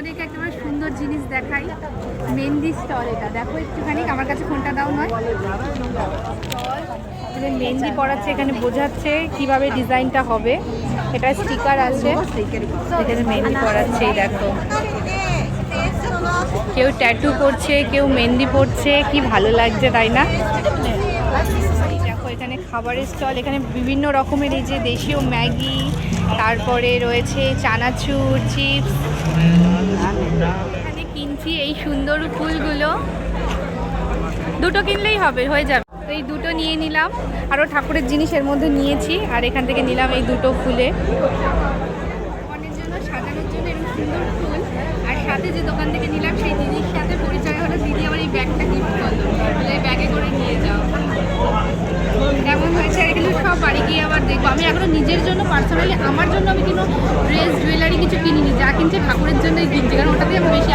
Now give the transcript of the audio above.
তোমাদেরকে একেবারে সুন্দর জিনিস দেখাই। মেহেন্দি স্টল এটা। দেখো একটুখানি, আমার কাছে ফোনটা দাও নয় মেহেন্দি পড়াচ্ছে এখানে বোঝাচ্ছে কীভাবে ডিজাইনটা হবে। এটা স্টিকার আছে। এখানে মেহেন্দি পড়াচ্ছে দেখো। কেউ ট্যাটু করছে, কেউ মেহেন্দি পড়ছে কি ভালো লাগছে, তাই না? দেখো, এখানে খাবারের স্টল, এখানে বিভিন্ন রকমের এই যে দেশীয় ম্যাগি, তারপরে রয়েছে চানাচুর, চিপস। এখানে কিনছি এই সুন্দর ফুলগুলো। দুটো কিনলেই হবে, হয়ে যাবে। এই দুটো নিয়ে নিলাম আরও ঠাকুরের জিনিস এর মধ্যে নিয়েছি, আর এখান থেকে নিলাম এই দুটো ফুলে। জন্য সাজানোর জন্য এরকম সুন্দর ফুল, আর সাথে যে দোকান থেকে নিলাম সেই দিদির বাড়ি গিয়ে আবার দেখব। আমি এখনও নিজের জন্য পার্সোনালি আমার জন্য আমি কোনো ড্রেস জুয়েলারি কিছু কিনিনি। যা কিনছে ঠাকুরের জন্যই কিনছি, কারণ ওটাতেই আমি বেশি